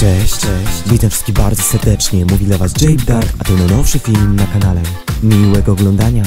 Cześć, cześć, witam wszystkich bardzo serdecznie, mówi dla was Jade Dark, a to najnowszy film na kanale. Miłego oglądania.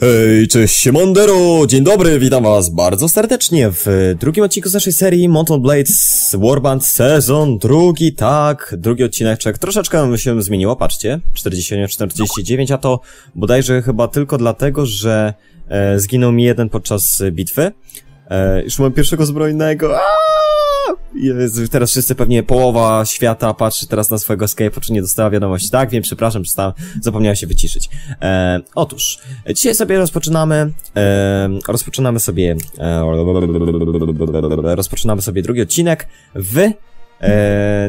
Hej, cześć Siemondero! Dzień dobry, witam was bardzo serdecznie w drugim odcinku z naszej serii Mountain Blades Warband Sezon drugi, tak, drugi odcineczek. Troszeczkę się zmieniło, patrzcie, 49-49, a to bodajże chyba tylko dlatego, że e, zginął mi jeden podczas bitwy. E, już mam pierwszego zbrojnego! Jezu, teraz wszyscy pewnie połowa świata patrzy teraz na swojego Skype'a, czy nie dostała wiadomości. Tak, wiem, przepraszam, przestałem, zapomniałem się wyciszyć. E, otóż, dzisiaj sobie rozpoczynamy, e, rozpoczynamy sobie, e, rozpoczynamy sobie drugi odcinek w e,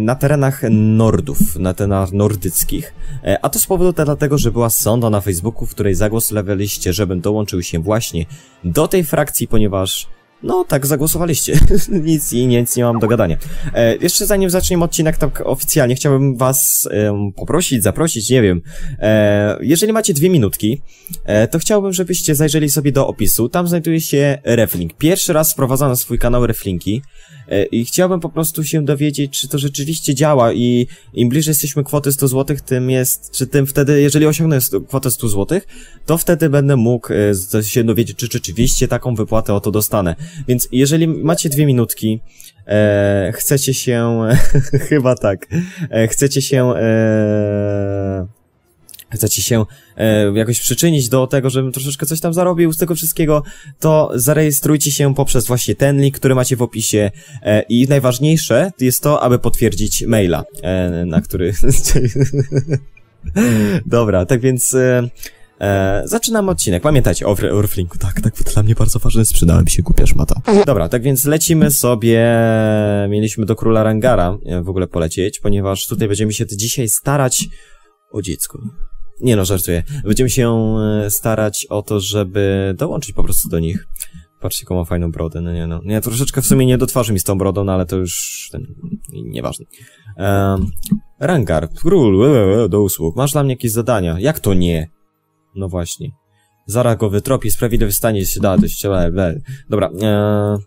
na terenach Nordów, na terenach nordyckich. E, a to z powodu dlatego, że była sonda na Facebooku, w której zagłosowaliście, żebym dołączył się właśnie do tej frakcji, ponieważ no, tak zagłosowaliście. nic i nic nie mam do gadania. E, jeszcze zanim zaczniemy odcinek tak oficjalnie, chciałbym was e, poprosić, zaprosić, nie wiem. E, jeżeli macie dwie minutki, e, to chciałbym, żebyście zajrzeli sobie do opisu. Tam znajduje się reflink. Pierwszy raz wprowadzam na swój kanał reflinki. E, I chciałbym po prostu się dowiedzieć, czy to rzeczywiście działa i im bliżej jesteśmy kwoty 100 zł, tym jest, czy tym wtedy, jeżeli osiągnę kwotę 100 zł, to wtedy będę mógł e, się dowiedzieć, czy rzeczywiście taką wypłatę oto dostanę. Więc jeżeli macie dwie minutki, e, chcecie się, chyba tak, e, chcecie się, e, chcecie się e, jakoś przyczynić do tego, żebym troszeczkę coś tam zarobił z tego wszystkiego, to zarejestrujcie się poprzez właśnie ten link, który macie w opisie. E, i najważniejsze jest to, aby potwierdzić maila, e, na który... Dobra, tak więc... E, E, zaczynamy odcinek. Pamiętajcie o Orflinku, tak, tak, to dla mnie bardzo ważne, sprzedałem się głupia szmata. Dobra, tak więc lecimy sobie, mieliśmy do Króla Rangara e, w ogóle polecieć, ponieważ tutaj będziemy się dzisiaj starać o dziecku. Nie no, żartuję. Będziemy się e, starać o to, żeby dołączyć po prostu do nich. Patrzcie, jaką ma fajną brodę, no nie no. Ja troszeczkę w sumie nie do twarzy mi z tą brodą, no ale to już ten, nieważne. Um, Rangar, król, do usług. Masz dla mnie jakieś zadania? Jak to nie? No właśnie. Zaraz go wytropi, sprawiedliwy stanie się da, dość, Dobra, eee,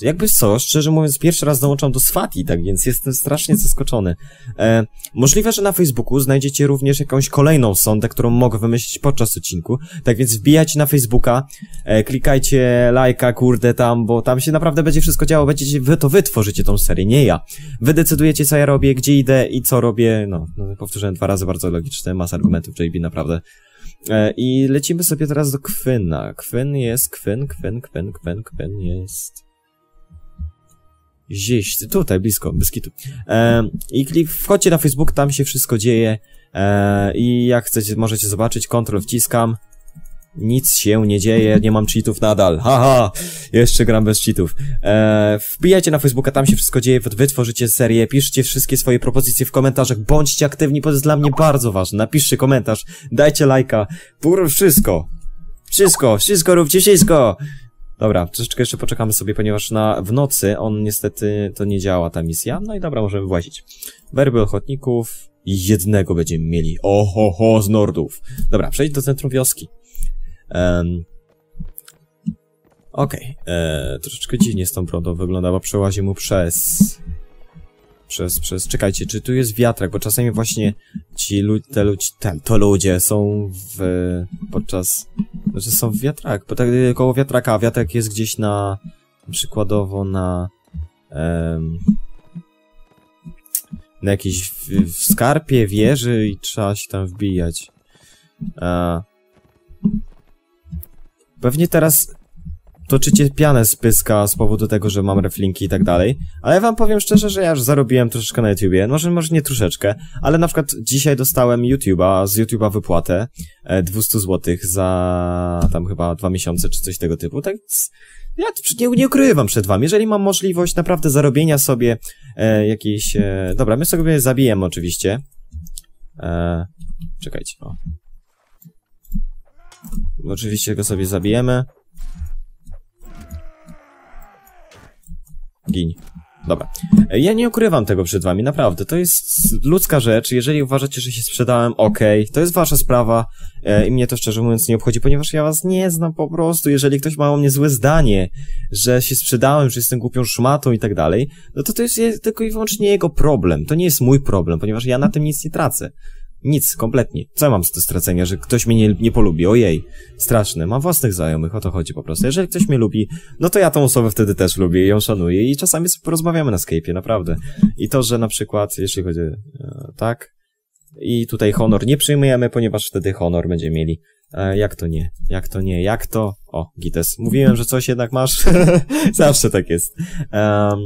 jakby co, szczerze mówiąc, pierwszy raz dołączam do Swati, tak więc jestem strasznie zaskoczony. E, możliwe, że na Facebooku znajdziecie również jakąś kolejną sondę, którą mogę wymyślić podczas odcinku, tak więc wbijajcie na Facebooka, e, klikajcie lajka, kurde tam, bo tam się naprawdę będzie wszystko działo, będziecie, wy to wy tworzycie tą serię, nie ja. Wy decydujecie, co ja robię, gdzie idę i co robię, no, no dwa razy, bardzo logiczne, masa argumentów JB, naprawdę. E, I lecimy sobie teraz do Kwyna. Kwyn jest, Kwyn, Kwyn, Kwyn, Kwyn, Kwyn jest... Gdzieś, tutaj, blisko, Beskitu. E, I klik, wchodźcie na Facebook, tam się wszystko dzieje. E, I jak chcecie, możecie zobaczyć, kontrol wciskam. Nic się nie dzieje, nie mam cheatów nadal. Haha, jeszcze gram bez cheatów. Eee, wbijajcie na Facebooka, tam się wszystko dzieje, wy tworzycie serię, piszcie wszystkie swoje propozycje w komentarzach, bądźcie aktywni, bo to jest dla mnie bardzo ważne. Napiszcie komentarz, dajcie lajka, pur wszystko. Wszystko, wszystko róbcie, wszystko. Dobra, troszeczkę jeszcze poczekamy sobie, ponieważ na, w nocy on niestety to nie działa ta misja. No i dobra, możemy włazić. Werby ochotników, jednego będziemy mieli. Oho, ho, z Nordów. Dobra, przejdź do centrum wioski. Um, Okej, okay. E, troszeczkę dziwnie z tą brodą wygląda, bo przełazi mu przez... Przez, przez... Czekajcie, czy tu jest wiatrak, bo czasami właśnie ci ludzie, te ludzie, te, to ludzie są w... podczas... Znaczy są w wiatrak, bo tak koło wiatraka, a wiatrak jest gdzieś na... przykładowo na... Na jakiejś w, w skarpie, wieży i trzeba się tam wbijać. A, Pewnie teraz toczycie pianę z pyska z powodu tego, że mam reflinki i tak dalej, ale ja wam powiem szczerze, że ja już zarobiłem troszeczkę na YouTubie, może, może nie troszeczkę, ale na przykład dzisiaj dostałem YouTube'a, z YouTube'a wypłatę 200 e, zł za tam chyba dwa miesiące czy coś tego typu, tak ja nie, nie ukrywam przed wami, jeżeli mam możliwość naprawdę zarobienia sobie e, jakiejś, e, dobra, my sobie zabijemy oczywiście, e, czekajcie, o, Oczywiście go sobie zabijemy. Gin. dobra. Ja nie ukrywam tego przed wami, naprawdę. To jest ludzka rzecz. Jeżeli uważacie, że się sprzedałem, okej, to jest wasza sprawa e, i mnie to szczerze mówiąc nie obchodzi, ponieważ ja was nie znam po prostu. Jeżeli ktoś ma o mnie złe zdanie, że się sprzedałem, że jestem głupią szmatą i tak dalej, no to to jest je- tylko i wyłącznie jego problem. To nie jest mój problem, ponieważ ja na tym nic nie tracę. Nic, kompletnie. Co mam z do stracenia, że ktoś mnie nie, nie polubi? Ojej, straszne. Mam własnych znajomych, o to chodzi po prostu. Jeżeli ktoś mnie lubi, no to ja tą osobę wtedy też lubię i ją szanuję i czasami sobie porozmawiamy na Skype'ie, naprawdę. I to, że na przykład, jeśli chodzi, e, tak, i tutaj honor nie przyjmujemy, ponieważ wtedy honor będziemy mieli. E, jak to nie? Jak to nie? Jak to? O, Gites. Mówiłem, że coś jednak masz. Zawsze tak jest. Um,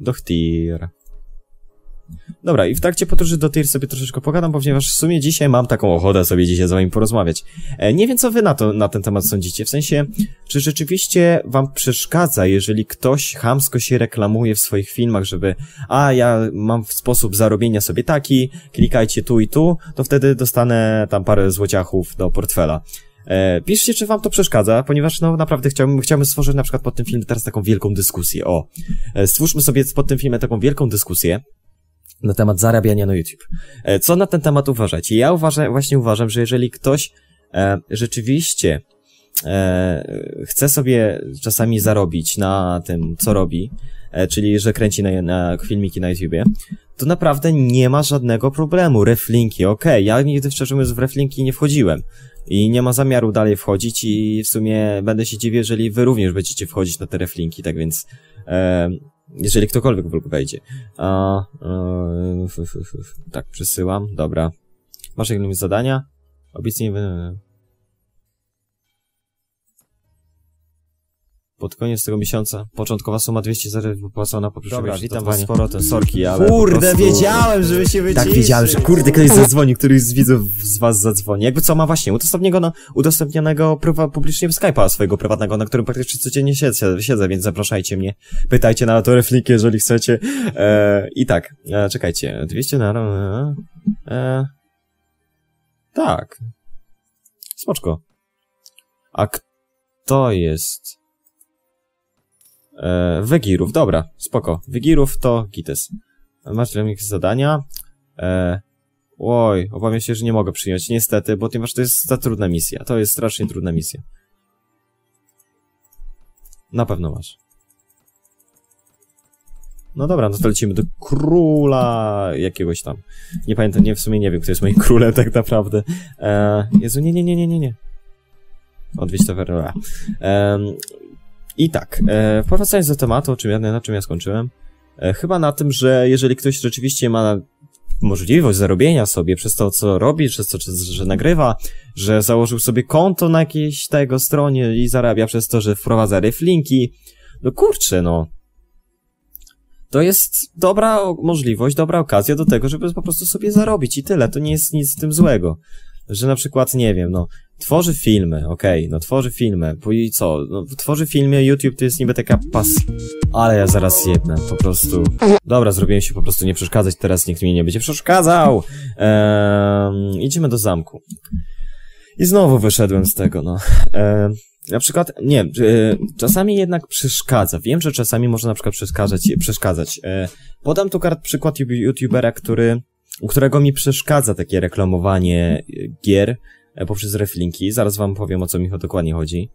Dochtir. Dobra, i w trakcie podróży do Tyr sobie troszeczkę pogadam, ponieważ w sumie dzisiaj mam taką ochotę sobie dzisiaj z wami porozmawiać. E, nie wiem, co wy na, to, na ten temat sądzicie, w sensie, czy rzeczywiście wam przeszkadza, jeżeli ktoś chamsko się reklamuje w swoich filmach, żeby a, ja mam sposób zarobienia sobie taki, klikajcie tu i tu, to wtedy dostanę tam parę złociachów do portfela. E, piszcie, czy wam to przeszkadza, ponieważ no naprawdę chciałbym, chciałbym stworzyć na przykład pod tym filmem teraz taką wielką dyskusję. O, e, stwórzmy sobie pod tym filmem taką wielką dyskusję na temat zarabiania na YouTube. E, Co na ten temat uważacie? Ja uważam, właśnie uważam, że jeżeli ktoś e, rzeczywiście e, chce sobie czasami zarobić na tym, co robi, e, czyli że kręci na, na filmiki na YouTubie, to naprawdę nie ma żadnego problemu. Reflinki, okej, ja nigdy szczerze mówiąc w reflinki nie wchodziłem. I nie ma zamiaru dalej wchodzić i w sumie będę się dziwił, jeżeli wy również będziecie wchodzić na te reflinki, tak więc e, jeżeli ktokolwiek w ogóle wejdzie. A, e, f, f, f, tak, przesyłam, dobra. Masz jakieś zadania? Obecnie Pod koniec tego miesiąca początkowa suma 200 zł wypłacona po Dobra, witam was was z powrotem, sorki, ale Kurde, prostu... wiedziałem, że wy się wyciszycie. Tak, wiedziałem, że kurde, ktoś zadzwoni, któryś z widzów z was zadzwoni. Jakby co ma właśnie udostępnionego, no, udostępnionego prywa, publicznie Skype'a swojego prywatnego, na którym praktycznie codziennie siedzę, siedzę, więc zapraszajcie mnie. Pytajcie na to refliki, jeżeli chcecie. E, I tak, e, czekajcie, 200 na... E, e, tak. Smoczko. A kto jest? E, Wegirów, dobra, spoko. Wegirów to Gites. Masz jakieś zadania? E, oj, obawiam się, że nie mogę przyjąć, niestety, bo ponieważ to jest za trudna misja. To jest strasznie trudna misja. Na pewno masz. No dobra, no to lecimy do króla jakiegoś tam. Nie pamiętam, nie, w sumie nie wiem, kto jest moim królem tak naprawdę. E, Jezu, nie, nie, nie, nie, nie, nie. Odwieźć to Verla. I tak, e, powracając do tematu, czym ja, na czym ja skończyłem. E, chyba na tym, że jeżeli ktoś rzeczywiście ma możliwość zarobienia sobie przez to, co robi, przez to, że nagrywa, że założył sobie konto na jakiejś tego stronie i zarabia przez to, że wprowadza reflinki, no kurczę, no. To jest dobra możliwość, dobra okazja do tego, żeby po prostu sobie zarobić i tyle. To nie jest nic z tym złego. Że na przykład, nie wiem, no, tworzy filmy, okej, no tworzy filmy, bo i co, no, tworzy filmy, YouTube to jest niby taka pas... Ale ja zaraz jednę, po prostu... Dobra, zrobiłem się po prostu nie przeszkadzać, teraz nikt mi nie będzie przeszkadzał! Ehm, idziemy do zamku. I znowu wyszedłem z tego, no. Ehm, na przykład, nie, e, czasami jednak przeszkadza. Wiem, że czasami może na przykład przeszkadzać. przeszkadzać. E, podam tu kart przykład you- youtubera, który, u którego mi przeszkadza takie reklamowanie e, gier poprzez reflinki. Zaraz wam powiem, o co mi dokładnie chodzi.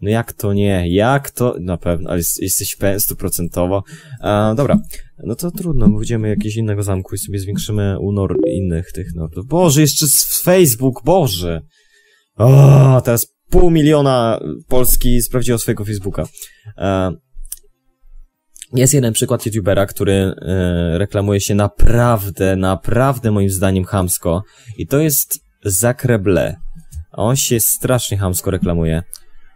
No jak to nie? Jak to? Na pewno, ale jest, jesteś pewien stuprocentowo. E, dobra, no to trudno, pójdziemy jakiegoś innego zamku i sobie zwiększymy unor innych tych nordów. Boże, jeszcze z Facebook, Boże! O, teraz pół miliona Polski sprawdziło swojego Facebooka. E, jest jeden przykład youtubera, który e, reklamuje się naprawdę, naprawdę moim zdaniem chamsko i to jest Zakreble. On się strasznie chamsko reklamuje.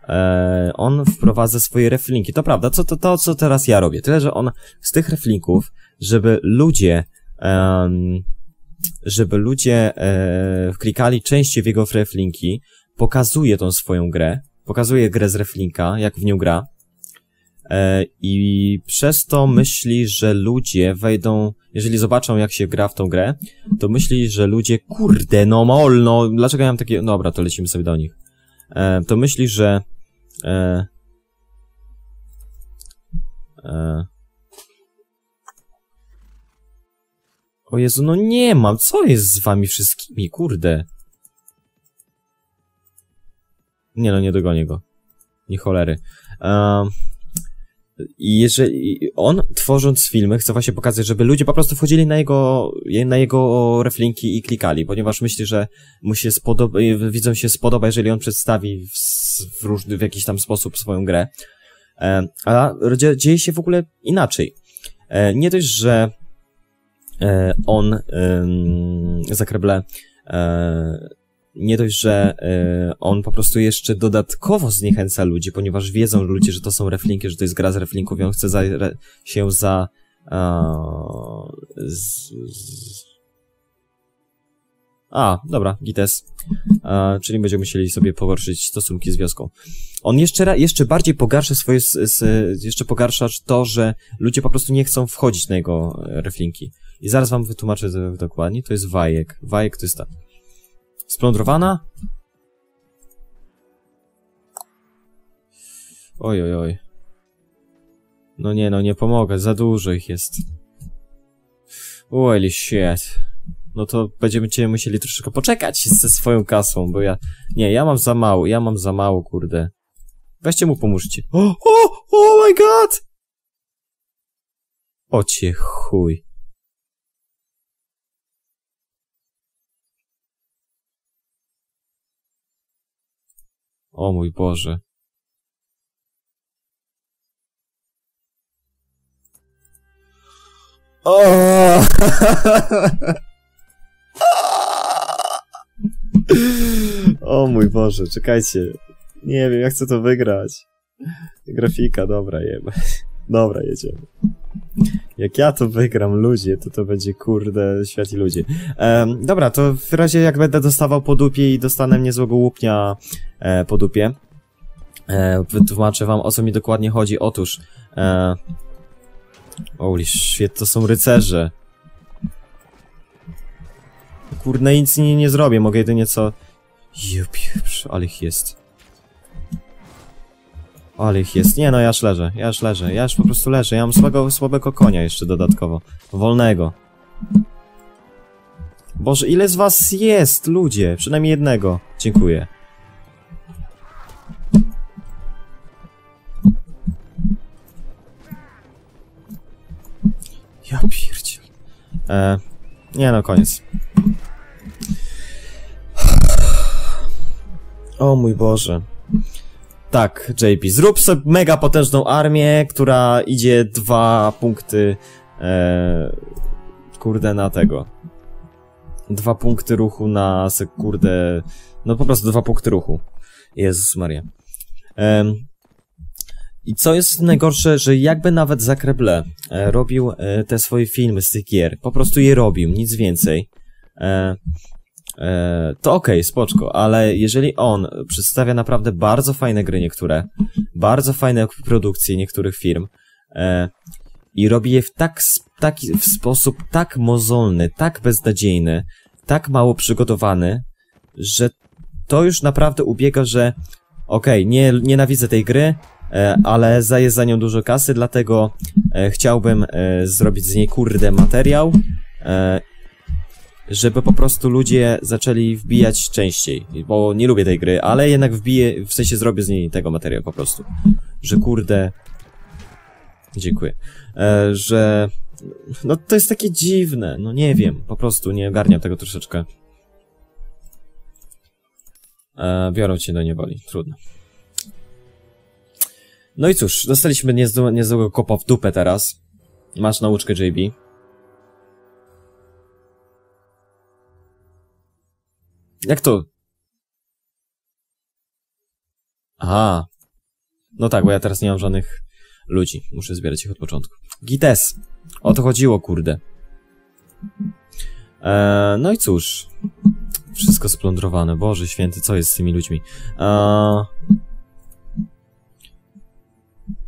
E, on wprowadza swoje reflinki. To prawda, co to, to, co teraz ja robię. Tyle, że on z tych reflinków, żeby ludzie, em, żeby ludzie e, klikali częściej w jego reflinki, pokazuje tą swoją grę, pokazuje grę z reflinka, jak w nią gra, i przez to myśli, że ludzie wejdą, jeżeli zobaczą jak się gra w tą grę, to myśli, że ludzie, kurde, no mol, no, dlaczego ja mam takie, dobra, to lecimy sobie do nich. E, to myśli, że e, e, O Jezu, no nie mam, co jest z wami wszystkimi, kurde? Nie no, nie dogonię go. Nie cholery. Um, jeżeli on, tworząc filmy, chce właśnie pokazać, żeby ludzie po prostu wchodzili na jego, na jego reflinki i klikali, ponieważ myśli, że mu się spodoba, widzą się spodoba, jeżeli on przedstawi w, w różny, w jakiś tam sposób swoją grę. E, a dzieje się w ogóle inaczej. E, nie dość, że e, on, Zakreble, nie dość, że y, on po prostu jeszcze dodatkowo zniechęca ludzi, ponieważ wiedzą ludzie, że to są reflinki, że to jest gra z reflinków i on chce za, re, się za... z, z... A, dobra, Gites. czyli będziemy musieli sobie pogorszyć stosunki z wioską. On jeszcze, jeszcze bardziej pogarsza swoje, s, s, jeszcze pogarsza to, że ludzie po prostu nie chcą wchodzić na jego reflinki. I zaraz wam wytłumaczę dokładnie. To jest wajek. Wajek to jest ta Splądrowana? Oj, oj, oj. No nie, no nie pomogę, za dużo ich jest. Holy shit. No to będziemy cię musieli troszeczkę poczekać ze swoją kasą, bo ja... Nie, ja mam za mało, ja mam za mało, kurde. Weźcie mu pomóżcie. O, o, oh my god! O cię chuj. O mój Boże. O! o mój Boże, czekajcie. Nie wiem, jak chcę to wygrać. Grafika, dobra, jemy. Dobra, jedziemy. Jak ja to wygram, ludzie, to to będzie kurde świat i ludzie. Um, dobra, to w razie jak będę dostawał po dupie i dostanę niezłego łupnia e, po dupie, e, wytłumaczę wam o co mi dokładnie chodzi. Otóż, e, holy shit, to są rycerze. Kurde, nic nie, nie zrobię, mogę jedynie co... Jup, ale ich jest. Ale ich jest. Nie no, ja już leżę, ja już leżę, ja już po prostu leżę. Ja mam słabego, słabego konia jeszcze dodatkowo. Wolnego. Boże, ile z was jest, ludzie? Przynajmniej jednego. Dziękuję. Ja pierdzie. E, nie no, koniec. O mój Boże. Tak, JP, zrób sobie mega potężną armię, która idzie dwa punkty, e, kurde, na tego. Dwa punkty ruchu na sekundę, no po prostu dwa punkty ruchu. Jezus Maria. E, I co jest najgorsze, że jakby nawet Zakreble e, robił e, te swoje filmy z tych gier, po prostu je robił, nic więcej, E, to okej, okay, spoczko, ale jeżeli on przedstawia naprawdę bardzo fajne gry niektóre, bardzo fajne produkcje niektórych firm e, i robi je w tak, taki, w sposób tak mozolny, tak beznadziejny, tak mało przygotowany, że to już naprawdę ubiega, że okej, okay, nie, nienawidzę tej gry, e, ale zaję za nią dużo kasy, dlatego e, chciałbym e, zrobić z niej kurde materiał e, żeby po prostu ludzie zaczęli wbijać częściej, bo nie lubię tej gry, ale jednak wbiję, w sensie zrobię z niej tego materiału po prostu, że kurde, dziękuję, e, że no to jest takie dziwne, no nie wiem, po prostu nie ogarniam tego troszeczkę. E, biorą cię do niewoli, trudno. No i cóż, dostaliśmy niezłego kopa w dupę teraz. Masz nauczkę JB. Jak to? Aha. No tak, bo ja teraz nie mam żadnych ludzi. Muszę zbierać ich od początku. Gites. O to chodziło, kurde. Eee, no i cóż. Wszystko splądrowane. Boże święty, co jest z tymi ludźmi? Eee,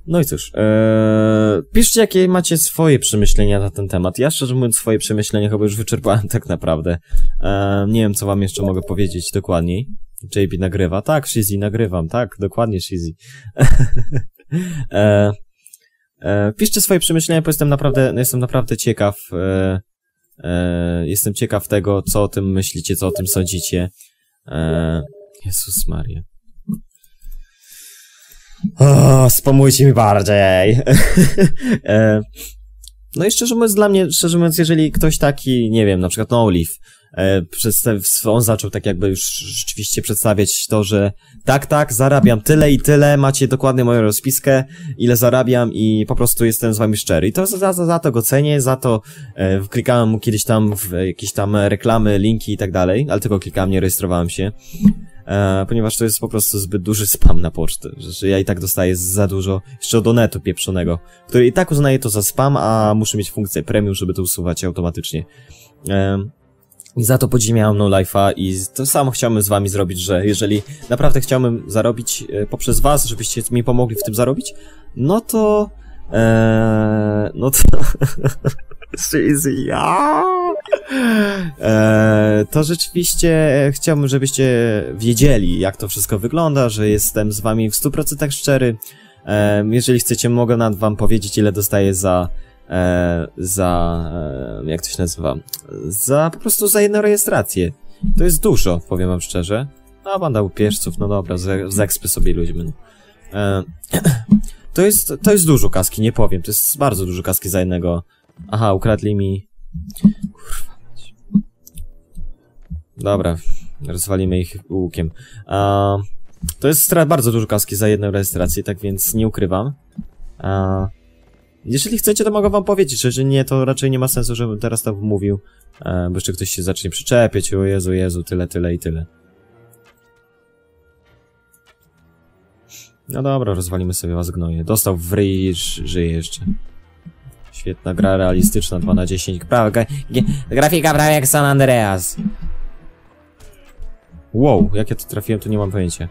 no i cóż, ee, piszcie jakie macie swoje przemyślenia na ten temat. Ja szczerze mówiąc swoje przemyślenia chyba już wyczerpałem tak naprawdę. E, nie wiem co wam jeszcze mogę powiedzieć dokładniej. JB nagrywa. Tak, Shizzy, nagrywam. Tak, dokładnie Shizzy. e, e, piszcie swoje przemyślenia, bo jestem naprawdę, jestem naprawdę ciekaw, e, E, jestem ciekaw tego, co o tym myślicie, co o tym sądzicie. E, Jezus Maria. O, spomójcie mi bardziej. e, no i szczerze mówiąc, dla mnie, szczerze mówiąc, jeżeli ktoś taki, nie wiem, na przykład no Olive, e, on zaczął tak jakby już rzeczywiście przedstawiać to, że tak, tak, zarabiam tyle i tyle, macie dokładnie moją rozpiskę, ile zarabiam i po prostu jestem z wami szczery. I to za, za, za to go cenię, za to e, klikałem mu kiedyś tam w jakieś tam reklamy, linki i tak dalej, ale tylko klikałem, nie rejestrowałem się. E, ponieważ to jest po prostu zbyt duży spam na pocztę, że, ja i tak dostaję za dużo, jeszcze od Onetu pieprzonego, który i tak uznaje to za spam, a muszę mieć funkcję premium, żeby to usuwać automatycznie. E, i za to podziemiałem No Life'a i to samo chciałbym z wami zrobić, że jeżeli naprawdę chciałbym zarobić e, poprzez was, żebyście mi pomogli w tym zarobić, no to... E, no to... E, to rzeczywiście chciałbym, żebyście wiedzieli, jak to wszystko wygląda, że jestem z wami w 100% szczery. E, jeżeli chcecie, mogę nawet wam powiedzieć, ile dostaję za e, za, e, jak to się nazywa, za po prostu za jedną rejestrację. To jest dużo, powiem wam szczerze. No, banda upierzców, no dobra, z, z ekspy sobie ludźmi. No. E, to jest, to jest dużo kaski, nie powiem, to jest bardzo dużo kaski za jednego. Aha, ukradli mi... Kurwa. Dobra, rozwalimy ich łukiem. A, to jest bardzo dużo kaski za jedną rejestrację, tak więc nie ukrywam. A, jeżeli chcecie, to mogę wam powiedzieć, że nie, to raczej nie ma sensu, żebym teraz to mówił, e, bo jeszcze ktoś się zacznie przyczepiać, o Jezu, Jezu, tyle, tyle i tyle. No dobra, rozwalimy sobie was gnoje. Dostał w ryj żyje jeszcze. Świetna gra realistyczna, 2 na 10. Prawa, gra, grafika prawie jak San Andreas. Wow, jak ja to trafiłem, to nie mam pojęcia.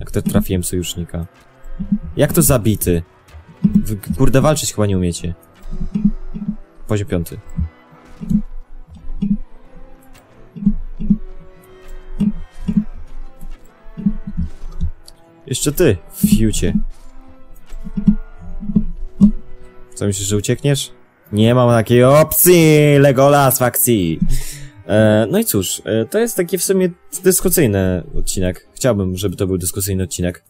Jak to trafiłem sojusznika. Jak to zabity? Wy kurde walczyć chyba nie umiecie. Poziom piąty. Jeszcze ty, fiucie. Co myślisz, że uciekniesz? Nie mam takiej opcji, Legolas w. E, no i cóż, e, to jest taki w sumie dyskusyjny odcinek. Chciałbym, żeby to był dyskusyjny odcinek.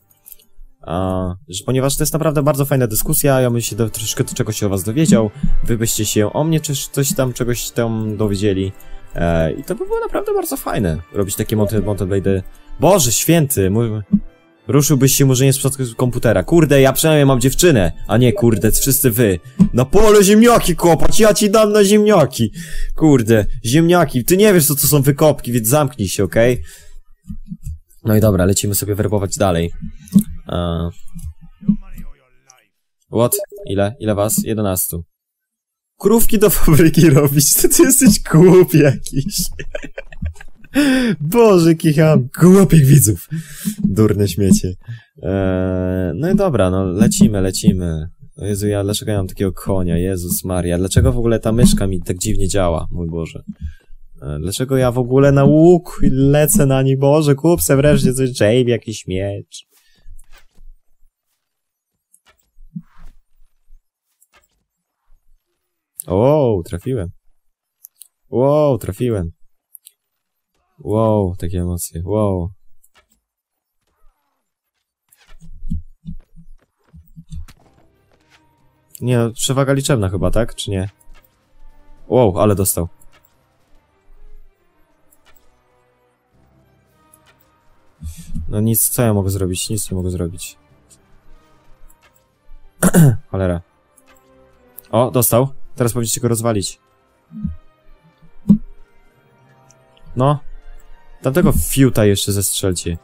A, że ponieważ to jest naprawdę bardzo fajna dyskusja, ja bym się do, troszeczkę do czegoś o was dowiedział, wy byście się o mnie coś, coś tam, czegoś tam dowiedzieli. E, I to by było naprawdę bardzo fajne, robić takie Mountain, Mountain. Boże święty, mój... Ruszyłbyś się może nie z komputera. Kurde, ja przynajmniej mam dziewczynę. A nie, kurde, wszyscy wy. Na pole ziemniaki kopać, ja ci dam na ziemniaki. Kurde, ziemniaki. Ty nie wiesz, co to są wykopki, więc zamknij się, okej? Okay? No i dobra, lecimy sobie werbować dalej. Uh... What? Ile? Ile was? 11. Krówki do fabryki robić, to ty jesteś głupi jakiś. Boże, kicham głupich widzów. Durne śmiecie. Eee, no i dobra, no lecimy, lecimy. O Jezu, ja, dlaczego ja mam takiego konia? Jezus Maria, dlaczego w ogóle ta myszka mi tak dziwnie działa? Mój Boże. Eee, dlaczego ja w ogóle na łuk lecę na nich? Boże, kup se wreszcie coś, Jade, jakiś miecz. Wow, trafiłem. Wow, trafiłem. Wow, takie emocje, wow. Nie, przewaga liczebna chyba, tak? Czy nie? Wow, ale dostał. No nic, co ja mogę zrobić? Nic nie mogę zrobić. Cholera. O, dostał. Teraz powinniście go rozwalić. No. Tamtego fiuta jeszcze zestrzelcie.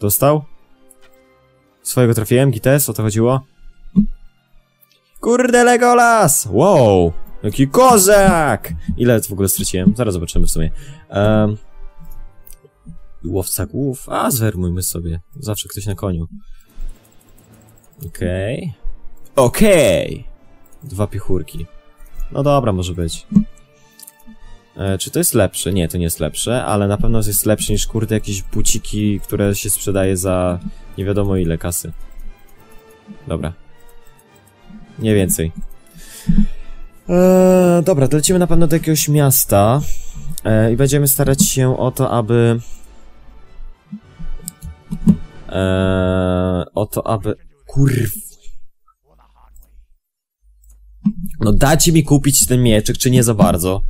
Dostał? Swojego trafiłem, Gites, o to chodziło? Kurde Legolas! Wow! Jaki kozak! Ile w ogóle straciłem? Zaraz zobaczymy w sumie. Um, łowca głów? A, zwermujmy sobie. Zawsze ktoś na koniu. Okej. Okay. Okej! Okay. Dwa piechurki. No dobra, może być. E, czy to jest lepsze? Nie, to nie jest lepsze, ale na pewno jest lepsze niż kurde jakieś buciki, które się sprzedaje za nie wiadomo ile kasy. Dobra. Nie więcej. Eee, dobra, to lecimy na pewno do jakiegoś miasta e, i będziemy starać się o to, aby... Eee, o to, aby... Kurw... No dacie mi kupić ten mieczyk, czy nie za bardzo?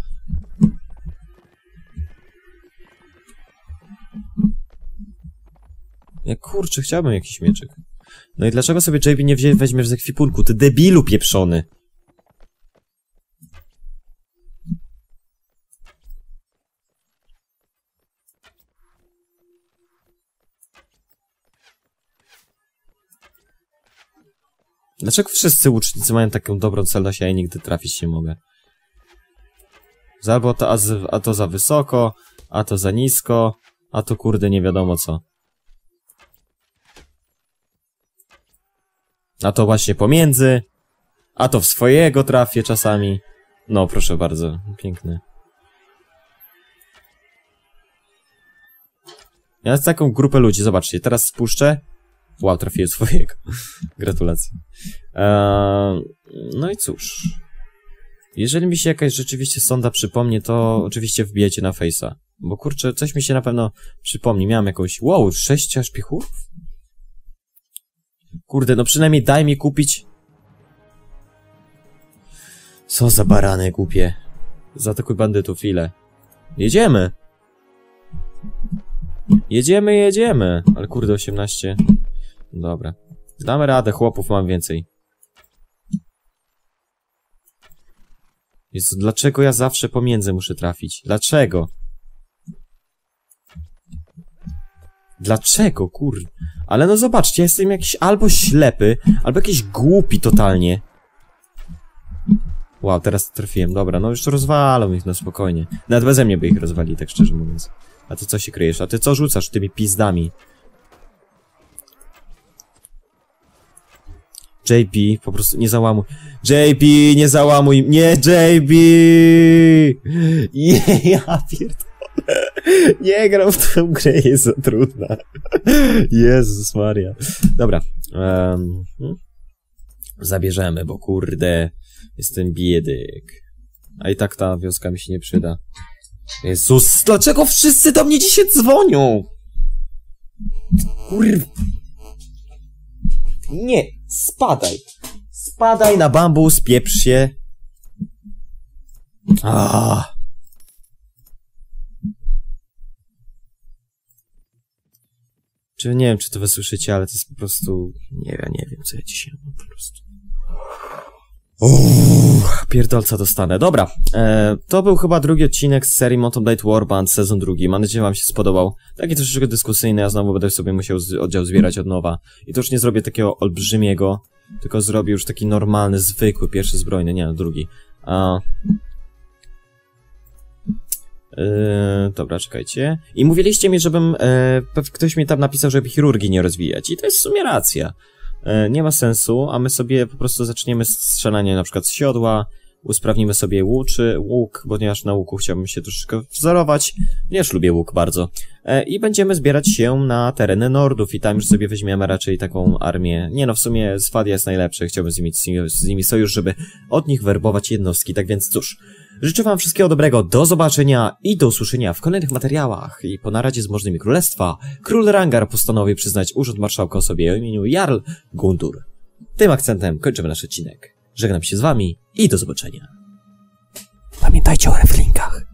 Ja kurczę, chciałbym jakiś mieczyk. No i dlaczego sobie JB nie weźmiesz z ekwipunku? Ty debilu pieprzony! Dlaczego wszyscy łucznicy mają taką dobrą celność, a ja nigdy trafić nie mogę? Albo to, a to za wysoko, a to za nisko, a to kurde nie wiadomo co. A to właśnie pomiędzy, a to w swojego trafię czasami. No proszę bardzo, piękny. Ja z taką grupę ludzi, zobaczcie, teraz spuszczę. Wow, trafiłem swojego. Gratulacje. Eee, no i cóż. Jeżeli mi się jakaś rzeczywiście sonda przypomni, to oczywiście wbijecie na Face'a. Bo kurczę, coś mi się na pewno przypomni. Miałem jakąś... Wow, sześć szpichów? Kurde, no przynajmniej daj mi kupić... Co za barany głupie. Zaatakuj bandytów, ile? Jedziemy! Jedziemy, jedziemy! Ale kurde, 18... Dobra. Damy radę, chłopów mam więcej. Jezu, dlaczego ja zawsze pomiędzy muszę trafić? Dlaczego? Dlaczego, kur... Ale no zobaczcie, jestem jakiś albo ślepy, albo jakiś głupi totalnie. Wow, teraz trafiłem, dobra, no już rozwalą ich, no spokojnie. Nawet beze mnie by ich rozwali, tak szczerze mówiąc. A ty co się kryjesz? A ty co rzucasz tymi pizdami? JP, po prostu nie załamuj. JP, nie załamuj. Nie, JP! Je, ja pierdolę. Nie gram w tę grę, jest za trudna. Jezus Maria. Dobra. Um, zabierzemy, bo kurde, jestem biedyk. A i tak ta wioska mi się nie przyda. Jezus, dlaczego wszyscy do mnie dzisiaj dzwonią? Kurwa. Nie, spadaj. Spadaj na bambus, pieprz się. Ah. Czy nie wiem, czy to wy słyszycie, ale to jest po prostu... Nie wiem, nie wiem, co ja dzisiaj mam po prostu. Uuu, pierdolca dostanę. Dobra, e, to był chyba drugi odcinek z serii Mountain Blade Warband, sezon drugi. Mam nadzieję, że wam się spodobał. Taki troszeczkę dyskusyjny, ja znowu będę sobie musiał oddział zbierać od nowa. I to już nie zrobię takiego olbrzymiego, tylko zrobię już taki normalny, zwykły, pierwszy zbrojny, nie, no, drugi. A... Yy, dobra, czekajcie. I mówiliście mi, żebym... Yy, ktoś mi tam napisał, żeby chirurgii nie rozwijać. I to jest w sumie racja. Yy, nie ma sensu, a my sobie po prostu zaczniemy strzelanie na przykład z siodła, usprawnimy sobie łuczy, łuk, ponieważ na łuku chciałbym się troszeczkę wzorować, ponieważ lubię łuk bardzo. E, I będziemy zbierać się na tereny Nordów i tam już sobie weźmiemy raczej taką armię. Nie no, w sumie Swadia jest najlepszy, chciałbym z nimi, z nimi sojusz, żeby od nich werbować jednostki, tak więc cóż. Życzę wam wszystkiego dobrego, do zobaczenia i do usłyszenia w kolejnych materiałach. I po naradzie z możnymi królestwa, król Rangar postanowił przyznać urząd marszałka osobie o imieniu Jarl Gundur. Tym akcentem kończymy nasz odcinek. Żegnam się z wami i do zobaczenia. Pamiętajcie o reflinkach.